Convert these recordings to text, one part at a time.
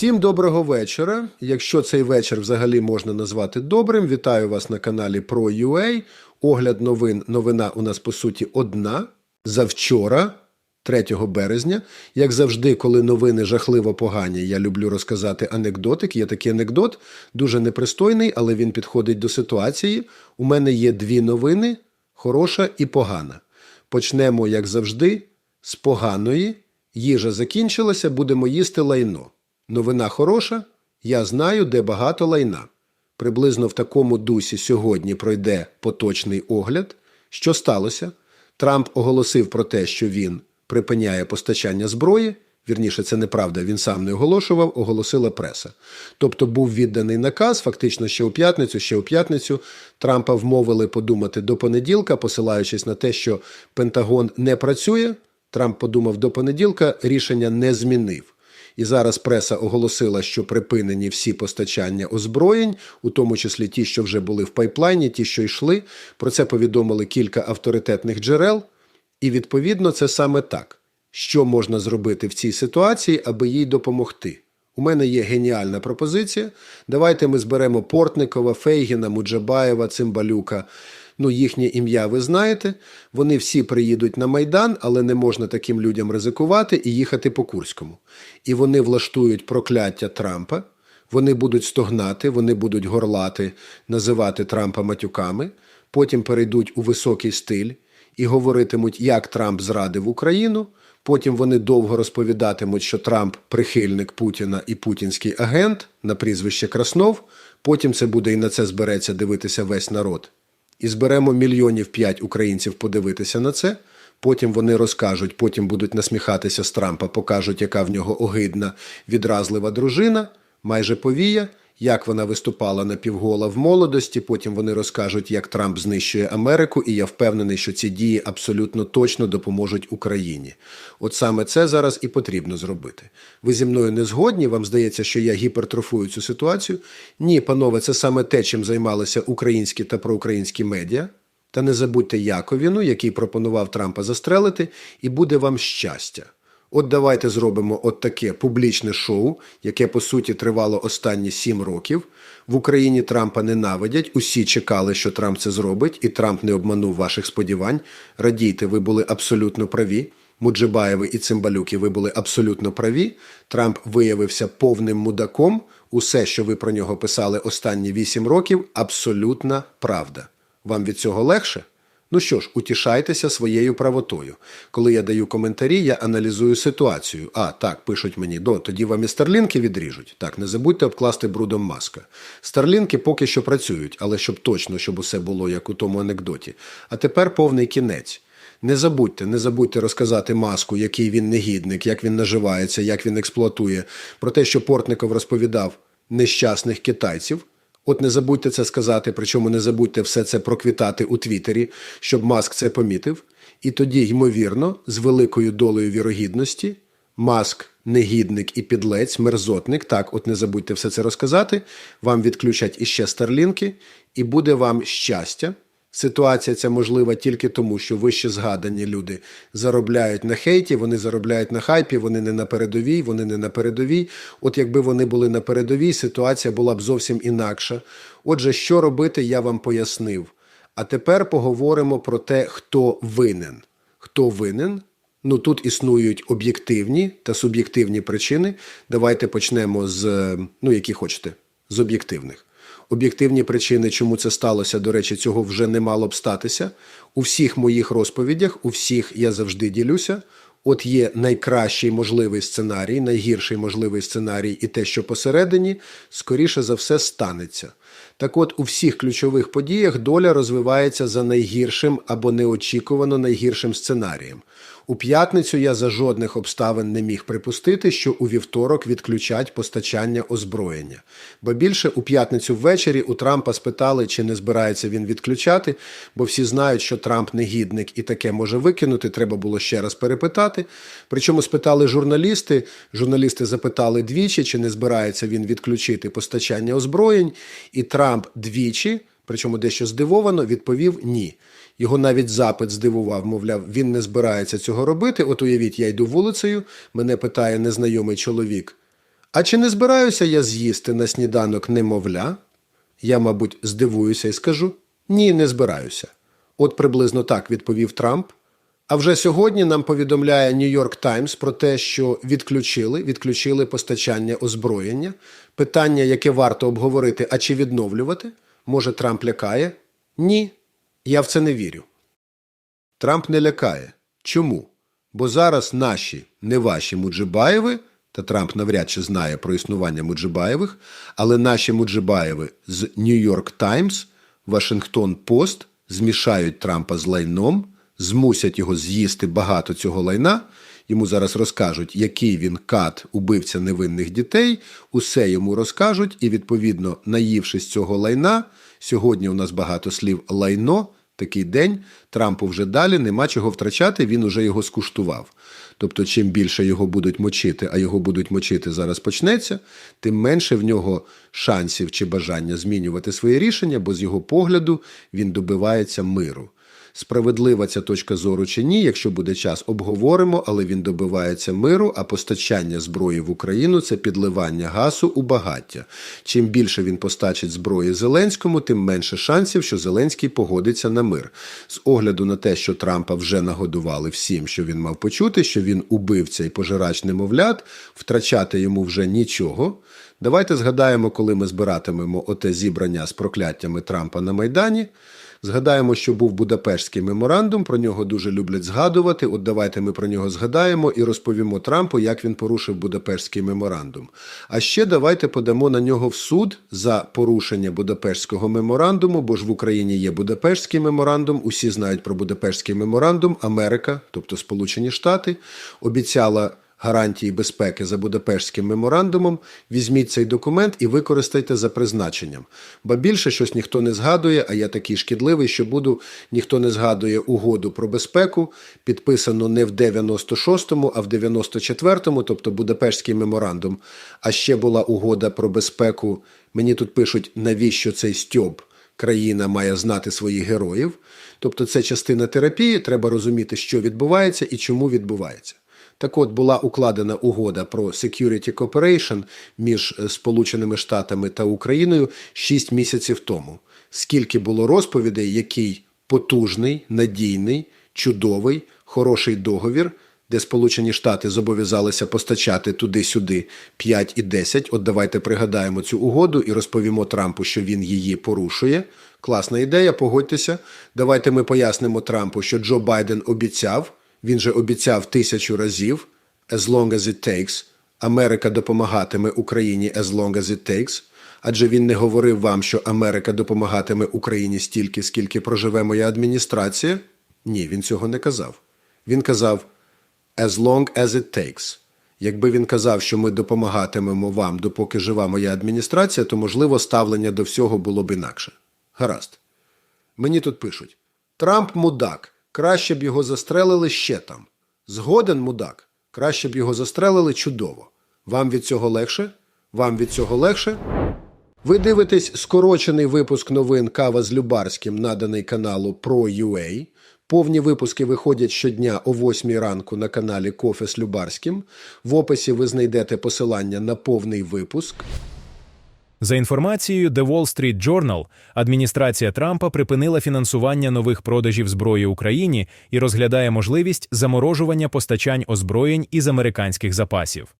Всім доброго вечора. Якщо цей вечір взагалі можна назвати добрим, вітаю вас на каналі Pro.ua. Огляд новин. Новина у нас по суті одна. Завчора, 3 березня. Як завжди, коли новини жахливо погані, я люблю розказати анекдотик. Є такий анекдот, дуже непристойний, але він підходить до ситуації. У мене є дві новини: хороша і погана. Почнемо, як завжди, з поганої. Їжа закінчилася, будемо їсти лайно. Новина хороша, я знаю, де багато лайна. Приблизно в такому дусі сьогодні пройде поточний огляд. Що сталося? Трамп оголосив про те, що він припиняє постачання зброї. Вірніше, це неправда, він сам не оголошував, оголосила преса. Тобто був відданий наказ, фактично ще у п'ятницю, ще у п'ятницю. Трампа вмовили подумати до понеділка, посилаючись на те, що Пентагон не працює. Трамп подумав до понеділка, рішення не змінив. І зараз преса оголосила, що припинені всі постачання озброєнь, у тому числі ті, що вже були в пайплайні, ті, що йшли. Про це повідомили кілька авторитетних джерел. І відповідно це саме так. Що можна зробити в цій ситуації, аби їй допомогти? У мене є геніальна пропозиція. Давайте ми зберемо Портникова, Фейгіна, Муджабаєва, Цимбалюка. Ну, їхнє ім'я ви знаєте. Вони всі приїдуть на Майдан, але не можна таким людям ризикувати і їхати по Курському. І вони влаштують прокляття Трампа. Вони будуть стогнати, вони будуть горлати, називати Трампа матюками, потім перейдуть у високий стиль і говоритимуть, як Трамп зрадив Україну. Потім вони довго розповідатимуть, що Трамп прихильник Путіна і путінський агент на прізвище Краснов. Потім це буде і на це збереться дивитися весь народ. І зберемо мільйонів п'ять українців подивитися на це. Потім вони розкажуть, потім будуть насміхатися з Трампа, покажуть, яка в нього огидна, відразлива дружина, майже повія, як вона виступала на півгола в молодості. Потім вони розкажуть, як Трамп знищує Америку, і я впевнений, що ці дії абсолютно точно допоможуть Україні. От саме це зараз і потрібно зробити. Ви зі мною не згодні? Вам здається, що я гіпертрофую цю ситуацію? Ні, панове, це саме те, чим займалися українські та проукраїнські медіа. Та не забудьте Яковіну, який пропонував Трампа застрелити, і буде вам щастя. От давайте зробимо от таке публічне шоу, яке по суті тривало останні сім років. В Україні Трампа ненавидять. Усі чекали, що Трамп це зробить, і Трамп не обманув ваших сподівань. Радійте, ви були абсолютно праві. Муджибаєви і Цимбалюки, ви були абсолютно праві. Трамп виявився повним мудаком. Усе, що ви про нього писали останні вісім років, абсолютна правда. Вам від цього легше? Ну що ж, утішайтеся своєю правотою. Коли я даю коментарі, я аналізую ситуацію. А, так, пишуть мені, до, тоді вам і старлінки відріжуть. Так, не забудьте обкласти брудом маска. Старлінки поки що працюють, але щоб точно, щоб усе було як у тому анекдоті. А тепер повний кінець. Не забудьте, не забудьте розказати маску, який він негідник, як він наживається, як він експлуатує, про те, що Портников розповідав нещасних китайців. От не забудьте це сказати, причому не забудьте все це проквітати у Твіттері, щоб Маск це помітив. І тоді, ймовірно, з великою долею вірогідності, Маск, негідник і підлець, мерзотник, так, от не забудьте все це розказати, вам відключать іще старлінки, і буде вам щастя. Ситуація ця можлива тільки тому, що вище згадані люди заробляють на хейті, вони заробляють на хайпі, вони не на передовій, вони не на передовій. От якби вони були на передовій, ситуація була б зовсім інакша. Отже, що робити, я вам пояснив. А тепер поговоримо про те, хто винен. Хто винен? Ну тут існують об'єктивні та суб'єктивні причини. Давайте почнемо з ну, які хочете, з об'єктивних. Об'єктивні причини, чому це сталося, до речі, цього вже не мало б статися. У всіх моїх розповідях, у всіх я завжди ділюся. От є найкращий можливий сценарій, найгірший можливий сценарій, і те, що посередині, скоріше за все, станеться. Так от, у всіх ключових подіях доля розвивається за найгіршим або неочікувано найгіршим сценарієм. У п'ятницю я за жодних обставин не міг припустити, що у вівторок відключать постачання озброєння. Бо більше у п'ятницю ввечері у Трампа спитали, чи не збирається він відключати, бо всі знають, що Трамп негідник і таке може викинути. Треба було ще раз перепитати. Причому спитали журналісти. Журналісти запитали двічі, чи не збирається він відключити постачання озброєнь, і Трамп двічі. Причому дещо здивовано відповів ні. Його навіть запит здивував, мовляв, він не збирається цього робити. От уявіть, я йду вулицею, мене питає незнайомий чоловік. А чи не збираюся я з'їсти на сніданок немовля? Я, мабуть, здивуюся і скажу ні, не збираюся. От приблизно так відповів Трамп. А вже сьогодні нам повідомляє Нью-Йорк Таймс про те, що відключили, відключили постачання озброєння. Питання, яке варто обговорити, а чи відновлювати? Може, Трамп лякає? Ні, я в це не вірю. Трамп не лякає. Чому? Бо зараз наші, не ваші Муджибаєви, та Трамп навряд чи знає про існування Муджибаєвих, але наші Муджибаєви з Нью-Йорк Таймс, Вашингтон Пост змішають Трампа з лайном, змусять його з'їсти багато цього лайна. Йому зараз розкажуть, який він кат, убивця невинних дітей. Усе йому розкажуть, і відповідно, наївшись цього лайна, сьогодні у нас багато слів лайно. Такий день Трампу вже далі нема чого втрачати, він уже його скуштував. Тобто, чим більше його будуть мочити, а його будуть мочити зараз почнеться, тим менше в нього шансів чи бажання змінювати своє рішення, бо з його погляду він добивається миру. Справедлива ця точка зору чи ні, якщо буде час, обговоримо, але він добивається миру, а постачання зброї в Україну це підливання газу у багаття. Чим більше він постачить зброї Зеленському, тим менше шансів, що Зеленський погодиться на мир. З огляду на те, що Трампа вже нагодували всім, що він мав почути, що він убивця і пожирач немовлят, втрачати йому вже нічого. Давайте згадаємо, коли ми збиратимемо оте зібрання з прокляттями Трампа на Майдані. Згадаємо, що був Будапештський меморандум. Про нього дуже люблять згадувати. От давайте ми про нього згадаємо і розповімо Трампу, як він порушив Будапештський меморандум. А ще давайте подамо на нього в суд за порушення Будапештського меморандуму, бо ж в Україні є Будапештський меморандум. Усі знають про Будапештський меморандум. Америка, тобто Сполучені Штати, обіцяла гарантії безпеки за Будапештським меморандумом, візьміть цей документ і використайте за призначенням. Ба більше щось ніхто не згадує, а я такий шкідливий, що буду, ніхто не згадує угоду про безпеку, підписано не в 96-му, а в 94-му, тобто Будапештський меморандум. А ще була угода про безпеку. Мені тут пишуть, навіщо цей стьоб. Країна має знати своїх героїв, тобто це частина терапії. Треба розуміти, що відбувається і чому відбувається. Так от була укладена угода про Security Cooperation між е, Сполученими Штатами та Україною 6 місяців тому. Скільки було розповідей, який потужний, надійний, чудовий, хороший договір, де Сполучені Штати зобов'язалися постачати туди-сюди 5 і 10. От давайте пригадаємо цю угоду і розповімо Трампу, що він її порушує. Класна ідея, погодьтеся. Давайте ми пояснимо Трампу, що Джо Байден обіцяв. Він же обіцяв тисячу разів as long as it takes. Америка допомагатиме Україні as long as it takes. Адже він не говорив вам, що Америка допомагатиме Україні стільки, скільки проживе моя адміністрація. Ні, він цього не казав. Він казав as long as it takes. Якби він казав, що ми допомагатимемо вам, допоки жива моя адміністрація, то, можливо, ставлення до всього було б інакше. Гаразд. Мені тут пишуть: Трамп мудак. Краще б його застрелили ще там. Згоден, мудак. Краще б його застрелили чудово. Вам від цього легше? Вам від цього легше? Ви дивитесь скорочений випуск новин Кава з Любарським, наданий каналу Pro.ua. Повні випуски виходять щодня о 8 ранку на каналі Кофе з Любарським. В описі ви знайдете посилання на повний випуск. За інформацією The Wall Street Journal, адміністрація Трампа припинила фінансування нових продажів зброї Україні і розглядає можливість заморожування постачань озброєнь із американських запасів.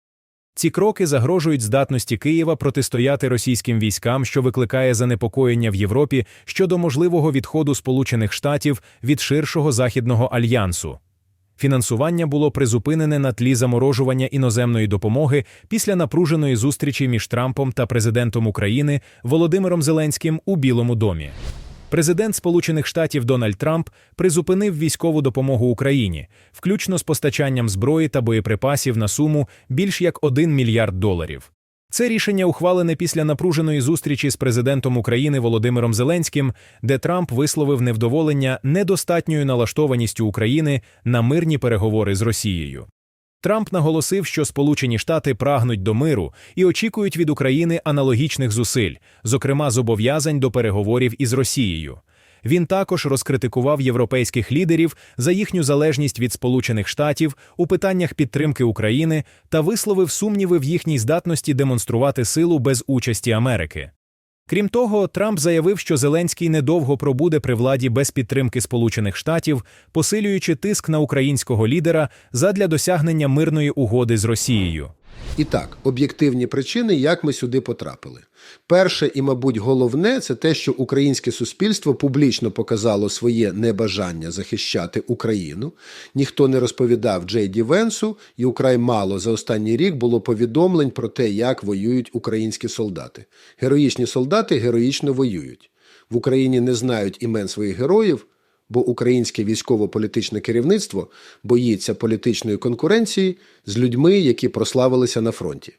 Ці кроки загрожують здатності Києва протистояти російським військам, що викликає занепокоєння в Європі щодо можливого відходу Сполучених Штатів від ширшого західного альянсу. Фінансування було призупинене на тлі заморожування іноземної допомоги після напруженої зустрічі між Трампом та президентом України Володимиром Зеленським у Білому домі. Президент Сполучених Штатів Дональд Трамп призупинив військову допомогу Україні, включно з постачанням зброї та боєприпасів на суму більш як 1 мільярд доларів. Це рішення ухвалене після напруженої зустрічі з президентом України Володимиром Зеленським, де Трамп висловив невдоволення недостатньою налаштованістю України на мирні переговори з Росією. Трамп наголосив, що Сполучені Штати прагнуть до миру і очікують від України аналогічних зусиль, зокрема зобов'язань до переговорів із Росією. Він також розкритикував європейських лідерів за їхню залежність від Сполучених Штатів у питаннях підтримки України та висловив сумніви в їхній здатності демонструвати силу без участі Америки. Крім того, Трамп заявив, що Зеленський недовго пробуде при владі без підтримки Сполучених Штатів, посилюючи тиск на українського лідера задля досягнення мирної угоди з Росією. І так, об'єктивні причини, як ми сюди потрапили. Перше і, мабуть, головне це те, що українське суспільство публічно показало своє небажання захищати Україну. Ніхто не розповідав Джей Ді Венсу, і украй мало за останній рік було повідомлень про те, як воюють українські солдати. Героїчні солдати героїчно воюють. В Україні не знають імен своїх героїв, бо українське військово-політичне керівництво боїться політичної конкуренції з людьми, які прославилися на фронті.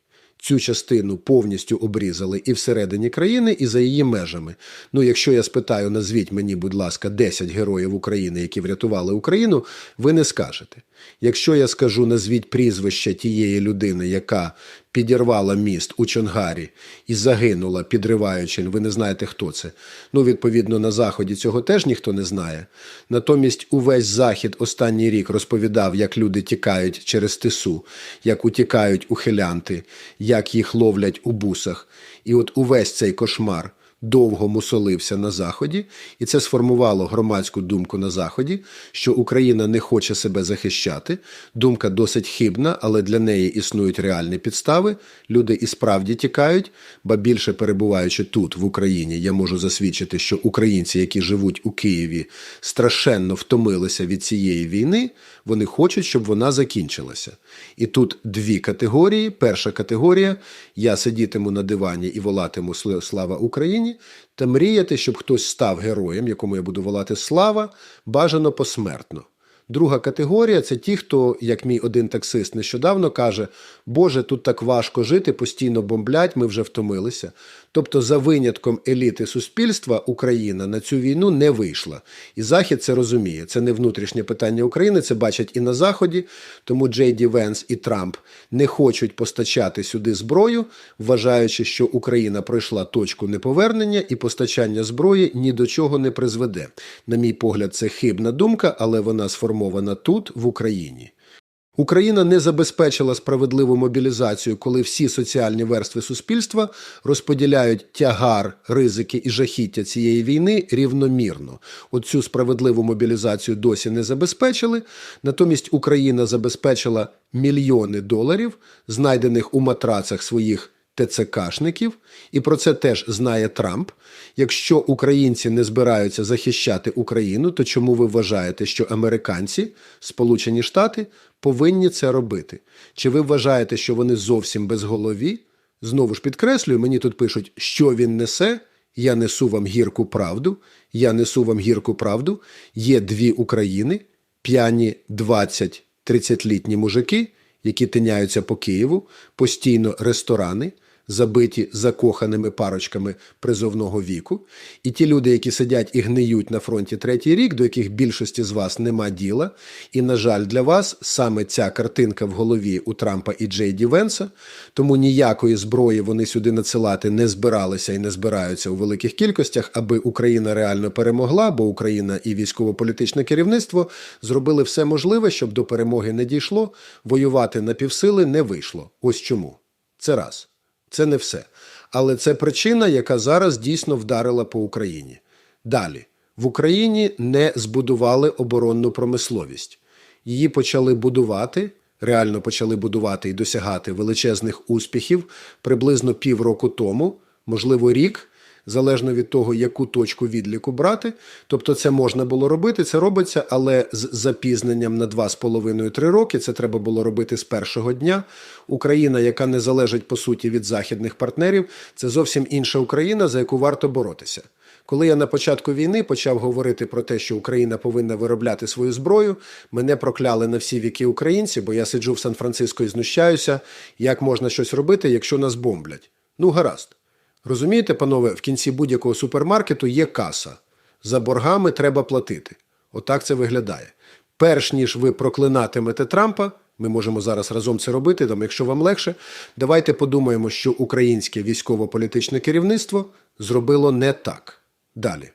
Цю частину повністю обрізали і всередині країни, і за її межами. Ну, якщо я спитаю, назвіть мені, будь ласка, 10 героїв України, які врятували Україну, ви не скажете. Якщо я скажу, назвіть прізвище тієї людини, яка підірвала міст у Чонгарі і загинула, підриваючи, ви не знаєте, хто це. Ну, відповідно, на Заході цього теж ніхто не знає. Натомість увесь Захід останній рік розповідав, як люди тікають через тису, як утікають ухилянти, як їх ловлять у бусах. І от увесь цей кошмар довго мусолився на Заході, і це сформувало громадську думку на Заході, що Україна не хоче себе захищати. Думка досить хибна, але для неї існують реальні підстави. Люди і справді тікають, ба більше перебуваючи тут, в Україні, я можу засвідчити, що українці, які живуть у Києві, страшенно втомилися від цієї війни. Вони хочуть, щоб вона закінчилася. І тут дві категорії. Перша категорія я сидітиму на дивані і волатиму слава Україні, та мріяти, щоб хтось став героєм, якому я буду волати слава, бажано посмертно. Друга категорія це ті, хто, як мій один таксист нещодавно каже, Боже, тут так важко жити, постійно бомблять, ми вже втомилися. Тобто, за винятком еліти суспільства Україна на цю війну не вийшла. І Захід це розуміє. Це не внутрішнє питання України, це бачать і на Заході. Тому Джей Ді Венс і Трамп не хочуть постачати сюди зброю, вважаючи, що Україна пройшла точку неповернення і постачання зброї ні до чого не призведе. На мій погляд, це хибна думка, але вона сформована тут, в Україні. Україна не забезпечила справедливу мобілізацію, коли всі соціальні верстви суспільства розподіляють тягар, ризики і жахіття цієї війни рівномірно. Оцю справедливу мобілізацію досі не забезпечили. Натомість Україна забезпечила мільйони доларів, знайдених у матрацах своїх ТЦКшників, і про це теж знає Трамп. Якщо українці не збираються захищати Україну, то чому ви вважаєте, що американці, Сполучені Штати, повинні це робити? Чи ви вважаєте, що вони зовсім безголові? Знову ж підкреслюю, мені тут пишуть, що він несе. Я несу вам гірку правду. Я несу вам гірку правду. Є дві України, п'яні 20-30-літні мужики, які тиняються по Києву, постійно ресторани, забиті закоханими парочками призовного віку. І ті люди, які сидять і гниють на фронті третій рік, до яких більшості з вас нема діла. І, на жаль, для вас саме ця картинка в голові у Трампа і Джей Ді Венса, тому ніякої зброї вони сюди надсилати не збиралися і не збираються у великих кількостях, аби Україна реально перемогла, бо Україна і військово-політичне керівництво зробили все можливе, щоб до перемоги не дійшло, воювати на півсили не вийшло. Ось чому. Це раз. Це не все. Але це причина, яка зараз дійсно вдарила по Україні. Далі. В Україні не збудували оборонну промисловість. Її почали будувати, реально почали будувати і досягати величезних успіхів приблизно півроку тому, можливо, рік, залежно від того, яку точку відліку брати. Тобто, це можна було робити, це робиться, але з запізненням на 2,5-3 роки це треба було робити з першого дня. Україна, яка не залежить по суті від західних партнерів, це зовсім інша Україна, за яку варто боротися. Коли я на початку війни почав говорити про те, що Україна повинна виробляти свою зброю, мене прокляли на всі віки українці, бо я сиджу в Сан-Франциско і знущаюся, як можна щось робити, якщо нас бомблять. Ну, гаразд. Розумієте, панове, в кінці будь-якого супермаркету є каса. За боргами треба платити. Отак це виглядає. Перш ніж ви проклинатимете Трампа, ми можемо зараз разом це робити, там, якщо вам легше, давайте подумаємо, що українське військово-політичне керівництво зробило не так. Далі.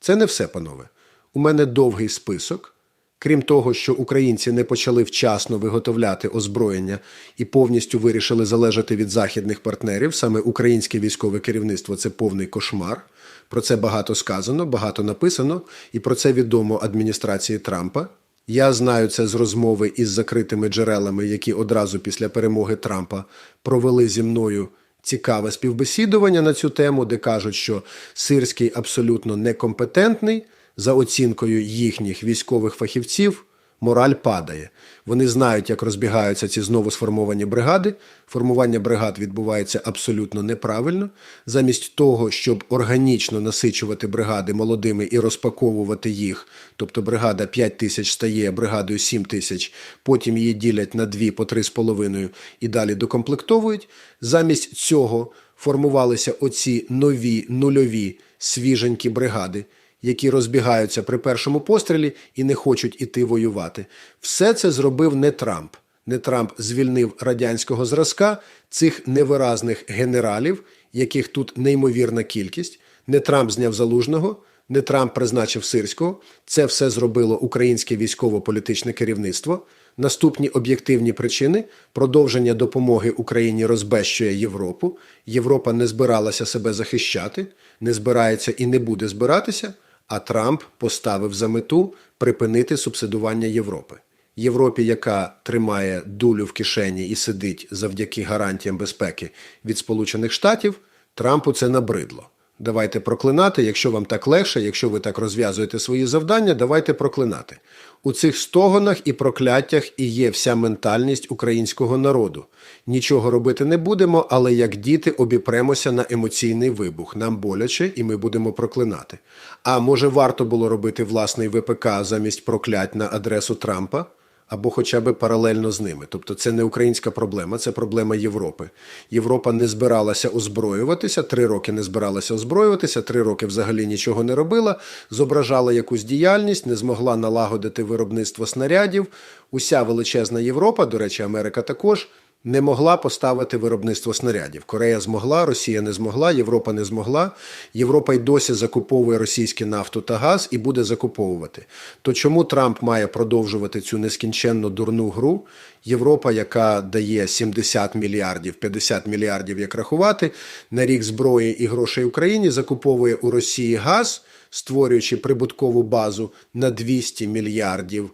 Це не все, панове. У мене довгий список. Крім того, що українці не почали вчасно виготовляти озброєння і повністю вирішили залежати від західних партнерів, саме українське військове керівництво це повний кошмар. Про це багато сказано, багато написано, і про це відомо адміністрації Трампа. Я знаю це з розмови із закритими джерелами, які одразу після перемоги Трампа провели зі мною цікаве співбесідування на цю тему, де кажуть, що Сирський абсолютно некомпетентний за оцінкою їхніх військових фахівців. Мораль падає. Вони знають, як розбігаються ці знову сформовані бригади. Формування бригад відбувається абсолютно неправильно. Замість того, щоб органічно насичувати бригади молодими і розпаковувати їх, тобто бригада 5 тисяч стає бригадою 7 тисяч, потім її ділять на 2 по 3,5 і далі докомплектовують. Замість цього формувалися оці нові нульові свіженькі бригади які розбігаються при першому пострілі і не хочуть іти воювати. Все це зробив не Трамп. Не Трамп звільнив радянського зразка цих невиразних генералів, яких тут неймовірна кількість. Не Трамп зняв залужного, не Трамп призначив сирського. Це все зробило українське військово-політичне керівництво. Наступні об'єктивні причини продовження допомоги Україні розбещує Європу. Європа не збиралася себе захищати, не збирається і не буде збиратися. А Трамп поставив за мету припинити субсидування Європи. Європі, яка тримає дулю в кишені і сидить завдяки гарантіям безпеки від Сполучених Штатів, Трампу це набридло. Давайте проклинати, якщо вам так легше, якщо ви так розв'язуєте свої завдання, давайте проклинати. У цих стогонах і прокляттях і є вся ментальність українського народу. Нічого робити не будемо, але як діти обіпремося на емоційний вибух. Нам боляче, і ми будемо проклинати. А може варто було робити власний ВПК замість проклять на адресу Трампа? Або хоча б паралельно з ними. Тобто це не українська проблема, це проблема Європи. Європа не збиралася озброюватися, три роки не збиралася озброюватися, три роки взагалі нічого не робила, зображала якусь діяльність, не змогла налагодити виробництво снарядів. Уся величезна Європа, до речі, Америка також. Не могла поставити виробництво снарядів. Корея змогла, Росія не змогла, Європа не змогла. Європа й досі закуповує російську нафту та газ і буде закуповувати. То чому Трамп має продовжувати цю нескінченно дурну гру? Європа, яка дає 70 мільярдів, 50 мільярдів, як рахувати, на рік зброї і грошей Україні, закуповує у Росії газ, створюючи прибуткову базу на 200 мільярдів.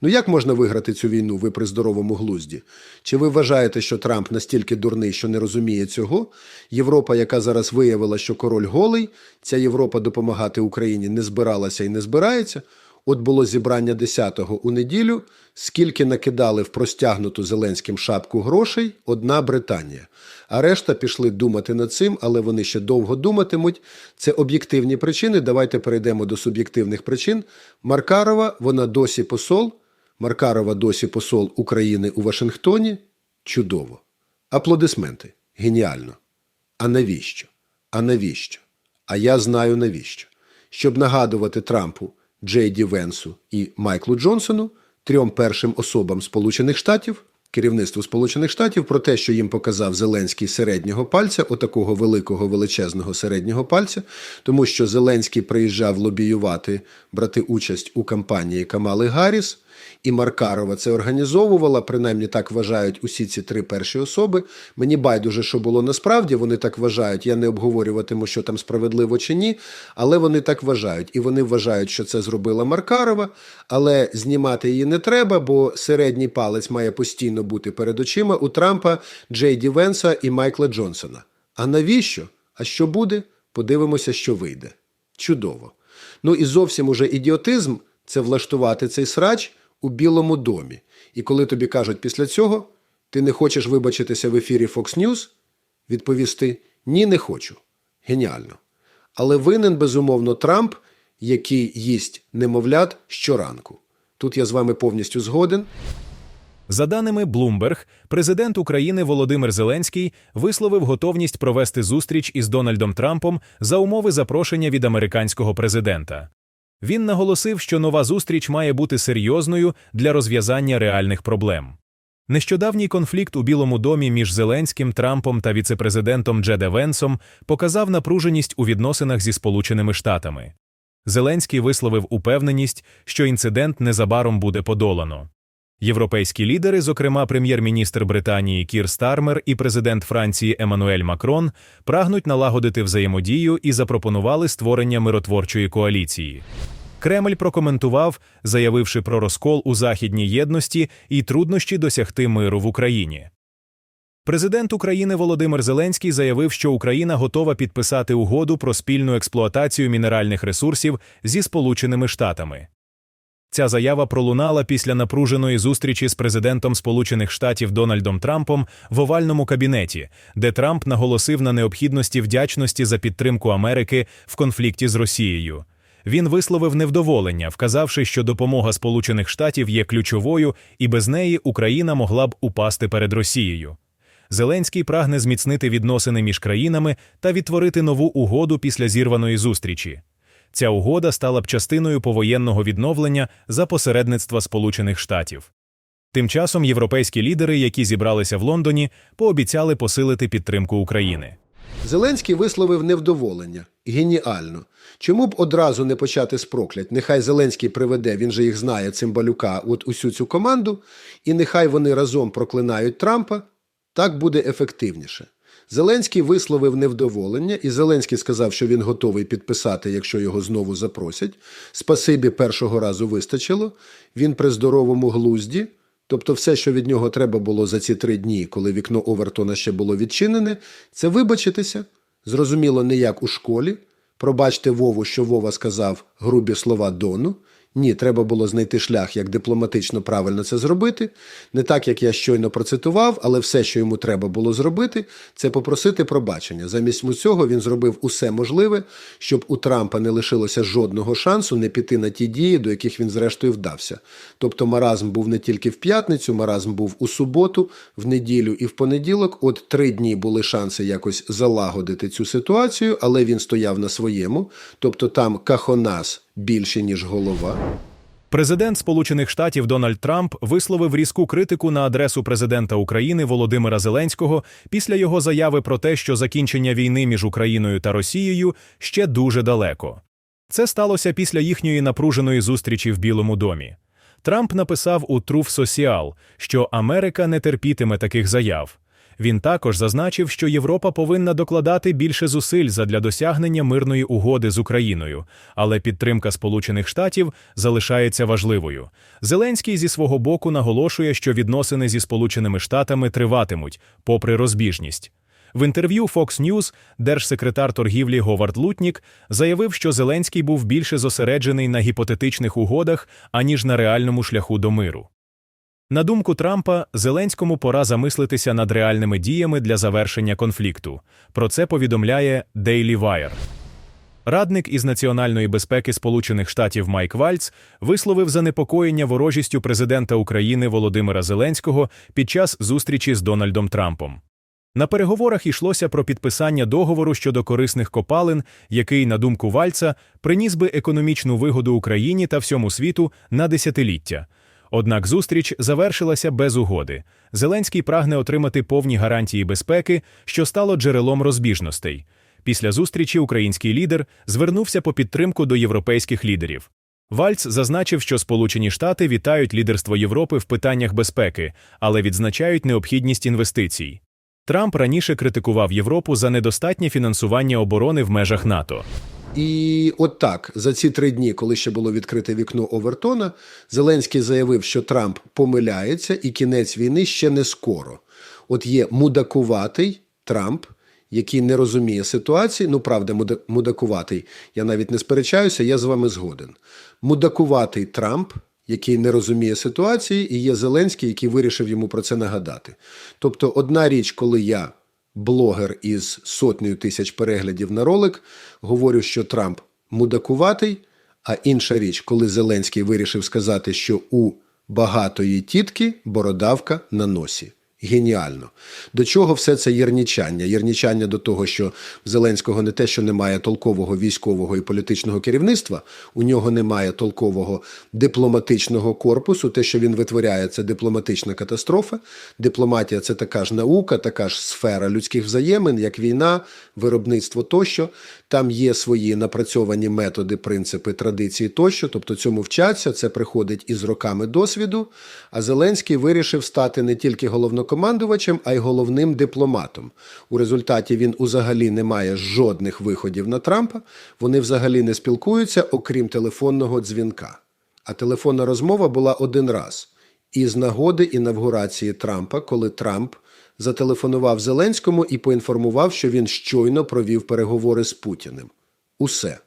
Ну як можна виграти цю війну, ви при здоровому глузді? Чи ви вважаєте, що Трамп настільки дурний, що не розуміє цього? Європа, яка зараз виявила, що король голий, ця Європа допомагати Україні не збиралася і не збирається. От було зібрання 10-го у неділю, скільки накидали в простягнуту Зеленським шапку грошей одна Британія. А решта пішли думати над цим, але вони ще довго думатимуть. Це об'єктивні причини. Давайте перейдемо до суб'єктивних причин. Маркарова, вона досі посол. Маркарова досі посол України у Вашингтоні. Чудово. Аплодисменти. Геніально. А навіщо? А навіщо? А я знаю навіщо. Щоб нагадувати Трампу, Джей Ді Венсу і Майклу Джонсону, трьом першим особам Сполучених Штатів, керівництву Сполучених Штатів, про те, що їм показав Зеленський середнього пальця, отакого великого величезного середнього пальця, тому що Зеленський приїжджав лобіювати, брати участь у кампанії Камали Гарріс. І Маркарова це організовувала, принаймні так вважають усі ці три перші особи. Мені байдуже, що було насправді, вони так вважають. Я не обговорюватиму, що там справедливо чи ні, але вони так вважають. І вони вважають, що це зробила Маркарова, але знімати її не треба, бо середній палець має постійно бути перед очима у Трампа, Джей Ді Венса і Майкла Джонсона. А навіщо? А що буде? Подивимося, що вийде. Чудово. Ну і зовсім уже ідіотизм це влаштувати цей срач у Білому домі. І коли тобі кажуть після цього, ти не хочеш вибачитися в ефірі Fox News, відповісти ні, не хочу. Геніально. Але винен, безумовно, Трамп, який їсть немовлят щоранку. Тут я з вами повністю згоден. За даними Bloomberg, президент України Володимир Зеленський висловив готовність провести зустріч із Дональдом Трампом за умови запрошення від американського президента. Він наголосив, що нова зустріч має бути серйозною для розв'язання реальних проблем. Нещодавній конфлікт у Білому домі між Зеленським, Трампом та віцепрезидентом Джеде Венсом показав напруженість у відносинах зі Сполученими Штатами. Зеленський висловив упевненість, що інцидент незабаром буде подолано. Європейські лідери, зокрема прем'єр-міністр Британії Кір Стармер і президент Франції Еммануель Макрон, прагнуть налагодити взаємодію і запропонували створення миротворчої коаліції. Кремль прокоментував, заявивши про розкол у західній єдності і труднощі досягти миру в Україні. Президент України Володимир Зеленський заявив, що Україна готова підписати угоду про спільну експлуатацію мінеральних ресурсів зі Сполученими Штатами. Ця заява пролунала після напруженої зустрічі з президентом Сполучених Штатів Дональдом Трампом в овальному кабінеті, де Трамп наголосив на необхідності вдячності за підтримку Америки в конфлікті з Росією. Він висловив невдоволення, вказавши, що допомога Сполучених Штатів є ключовою, і без неї Україна могла б упасти перед Росією. Зеленський прагне зміцнити відносини між країнами та відтворити нову угоду після зірваної зустрічі. Ця угода стала б частиною повоєнного відновлення за посередництва Сполучених Штатів. Тим часом європейські лідери, які зібралися в Лондоні, пообіцяли посилити підтримку України. Зеленський висловив невдоволення. Геніально. Чому б одразу не почати з проклять? Нехай Зеленський приведе, він же їх знає, цимбалюка, от усю цю команду, і нехай вони разом проклинають Трампа. Так буде ефективніше. Зеленський висловив невдоволення, і Зеленський сказав, що він готовий підписати, якщо його знову запросять. Спасибі першого разу вистачило. Він при здоровому глузді. Тобто, все, що від нього треба було за ці три дні, коли вікно Овертона ще було відчинене, це вибачитися. Зрозуміло, не як у школі. Пробачте Вову, що Вова сказав грубі слова Дону. Ні, треба було знайти шлях, як дипломатично правильно це зробити. Не так, як я щойно процитував, але все, що йому треба було зробити, це попросити пробачення. Замість цього він зробив усе можливе, щоб у Трампа не лишилося жодного шансу не піти на ті дії, до яких він зрештою вдався. Тобто маразм був не тільки в п'ятницю, маразм був у суботу, в неділю і в понеділок. От три дні були шанси якось залагодити цю ситуацію, але він стояв на своєму, тобто там кахонас більше ніж голова. Президент Сполучених Штатів Дональд Трамп висловив різку критику на адресу президента України Володимира Зеленського після його заяви про те, що закінчення війни між Україною та Росією ще дуже далеко. Це сталося після їхньої напруженої зустрічі в Білому домі. Трамп написав у Truth Social, що Америка не терпітиме таких заяв. Він також зазначив, що Європа повинна докладати більше зусиль задля досягнення мирної угоди з Україною, але підтримка Сполучених Штатів залишається важливою. Зеленський зі свого боку наголошує, що відносини зі Сполученими Штатами триватимуть, попри розбіжність. В інтерв'ю Fox News держсекретар торгівлі Говард Лутнік заявив, що Зеленський був більше зосереджений на гіпотетичних угодах, аніж на реальному шляху до миру. На думку Трампа, Зеленському пора замислитися над реальними діями для завершення конфлікту. Про це повідомляє Daily Wire. Радник із національної безпеки Сполучених Штатів Майк Вальц висловив занепокоєння ворожістю президента України Володимира Зеленського під час зустрічі з Дональдом Трампом. На переговорах йшлося про підписання договору щодо корисних копалин, який, на думку Вальца, приніс би економічну вигоду Україні та всьому світу на десятиліття. Однак зустріч завершилася без угоди. Зеленський прагне отримати повні гарантії безпеки, що стало джерелом розбіжностей. Після зустрічі український лідер звернувся по підтримку до європейських лідерів. Вальц зазначив, що Сполучені Штати вітають лідерство Європи в питаннях безпеки, але відзначають необхідність інвестицій. Трамп раніше критикував Європу за недостатнє фінансування оборони в межах НАТО. І от так, за ці три дні, коли ще було відкрите вікно Овертона, Зеленський заявив, що Трамп помиляється і кінець війни ще не скоро. От є мудакуватий Трамп, який не розуміє ситуації. Ну, правда, муда- мудакуватий. Я навіть не сперечаюся, я з вами згоден. Мудакуватий Трамп, який не розуміє ситуації, і є Зеленський, який вирішив йому про це нагадати. Тобто, одна річ, коли я блогер із сотнею тисяч переглядів на ролик, говорю, що Трамп мудакуватий, а інша річ, коли Зеленський вирішив сказати, що у багатої тітки бородавка на носі. Геніально. До чого все це єрнічання? Єрнічання до того, що в Зеленського не те, що немає толкового військового і політичного керівництва, у нього немає толкового дипломатичного корпусу. Те, що він витворяє, це дипломатична катастрофа. Дипломатія це така ж наука, така ж сфера людських взаємин, як війна, виробництво тощо. Там є свої напрацьовані методи, принципи, традиції тощо. Тобто цьому вчаться, це приходить із роками досвіду. А Зеленський вирішив стати не тільки головнокомандувачем, а й головним дипломатом. У результаті він взагалі не має жодних виходів на Трампа. Вони взагалі не спілкуються, окрім телефонного дзвінка. А телефонна розмова була один раз із нагоди інавгурації Трампа, коли Трамп зателефонував Зеленському і поінформував, що він щойно провів переговори з Путіним. Усе.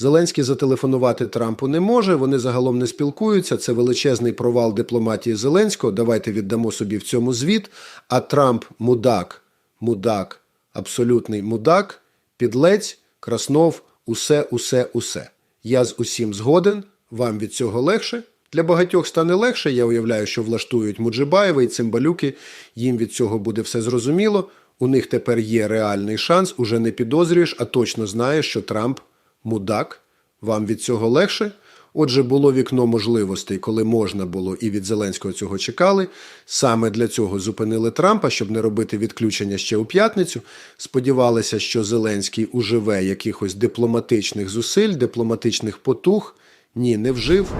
Зеленський зателефонувати Трампу не може, вони загалом не спілкуються. Це величезний провал дипломатії Зеленського. Давайте віддамо собі в цьому звіт. А Трамп мудак, мудак, абсолютний мудак, підлець, краснов, усе, усе, усе. Я з усім згоден. Вам від цього легше. Для багатьох стане легше. Я уявляю, що влаштують Муджибаєва і цимбалюки. Їм від цього буде все зрозуміло. У них тепер є реальний шанс. Уже не підозрюєш, а точно знаєш, що Трамп мудак. Вам від цього легше. Отже, було вікно можливостей, коли можна було, і від Зеленського цього чекали. Саме для цього зупинили Трампа, щоб не робити відключення ще у п'ятницю. Сподівалися, що Зеленський уживе якихось дипломатичних зусиль, дипломатичних потуг. Ні, не вжив.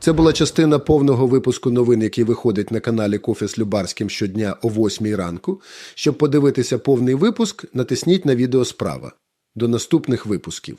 Це була частина повного випуску новин, який виходить на каналі Кофе з Любарським щодня о 8 ранку. Щоб подивитися повний випуск, натисніть на відео справа. До наступних випусків.